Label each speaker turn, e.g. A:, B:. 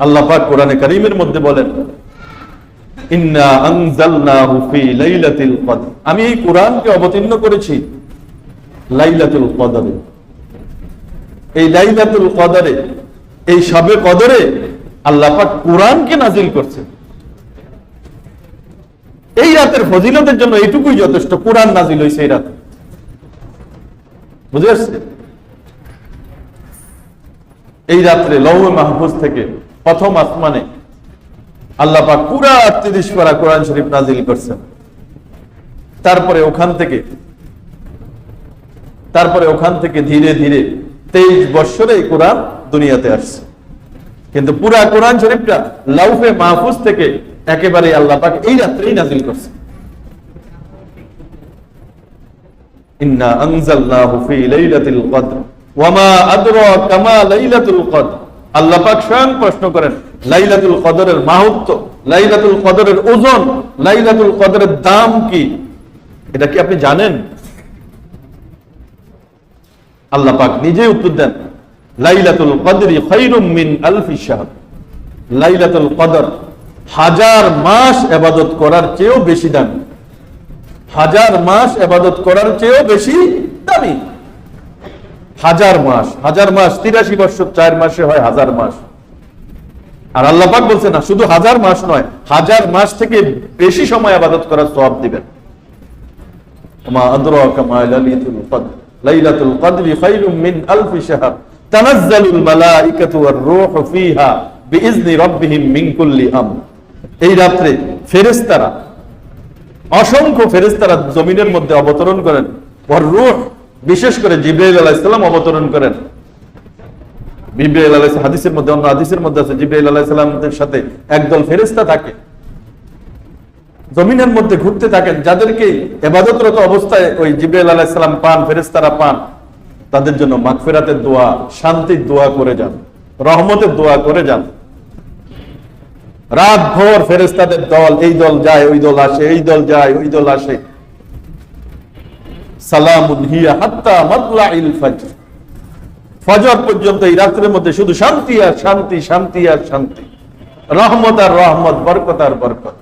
A: আল্লাহ পাক কোরআনে কারীমের মধ্যে বলেন আমি এই কোরআনকে অবতীর্ণ করেছি এই এই সবে কদরে আল্লাহ কোরআনকে নাজিল করছেন। এই রাতের ফজিলতের জন্য এইটুকুই যথেষ্ট, কোরআন নাজিল হয়েছে এই রাতে। বুঝে আসছে এই রাত্রে লৌহ মাহফুজ থেকে প্রথম আসমানে আল্লাহ পাক পুরা তিরিশ পারা কোরআন শরীফ নাজিল করছেন। তারপরে ওখান থেকে, তারপরে ওখান থেকে ধীরে ধীরে তেইশ বৎসরে কোরআন দুনিয়াতে আসছে। কিন্তু পুরা কোরআন শরীফটা লাউফে মাহফুজ থেকে একেবারে আল্লাহ পাক এই রাত্রেই নাজিল করছে। ইন্না আনজালনাহু ফি লাইলাতিল কদর ওয়ামা আদরাকা মা লাইলাতুল কদর। আল্লাহ পাক স্বয়ং প্রশ্ন করেন, লাইলাতুল কদরের মাহাত্ম লাইলাতুল কদরের ওজন, লাইলাতুল কদরের দাম কি? এটা কি আপনি জানেন? আল্লাহ পাক নিজেই উত্তর দেন, লাইলাতুল কদরি খায়রুম মিন আলফি শাহর। লাইলাতুল কদর হাজার মাস এবাদত করার চেয়েও বেশি দামি। হাজার মাস এবাদত করার চেয়েও বেশি দামি। হাজার মাস হাজার মাস, তিরাশি বছর, চার মাসে হয় হাজার মাস। আর আল্লাহ পাক বলছে না, শুধু হাজার মাস নয়, হাজার মাস থেকে বেশি সময় আবাদত করার সওয়াব দিবেন। অসংখ্য ফেরেশতারা জমিনের মধ্যে অবতরণ করেন। বিশেষ করে জিব্রাইল আলাইহিস সালাম অবতরণ করেন। হাদিসের মধ্যে, অন্য হাদিসের মধ্যে আছে, জিব্রাইল সাথে একদল থাকে। জমিনের মধ্যে ঘুরতে থাকেন, যাদেরকে এবাদতরত অবস্থায় ওই জিব্রাইল পান পান, তাদের জন্য মাগফিরাতের দোয়া, শান্তির দোয়া করে যান, রহমতের দোয়া করে যান। রাত ভোর ফেরেস্তাদের দল, এই দল যায়, ওই দল আসে, এই দল যায়, ওই দল আসে। সালামুন হিয়া হাত্তা মাতলাইল ফাজর। ফজর পর্যন্ত এই রাত্রের মধ্যে শুধু শান্তি আর শান্তি শান্তি আর শান্তি। রহমত আর রহমত, বরকত আর বরকত।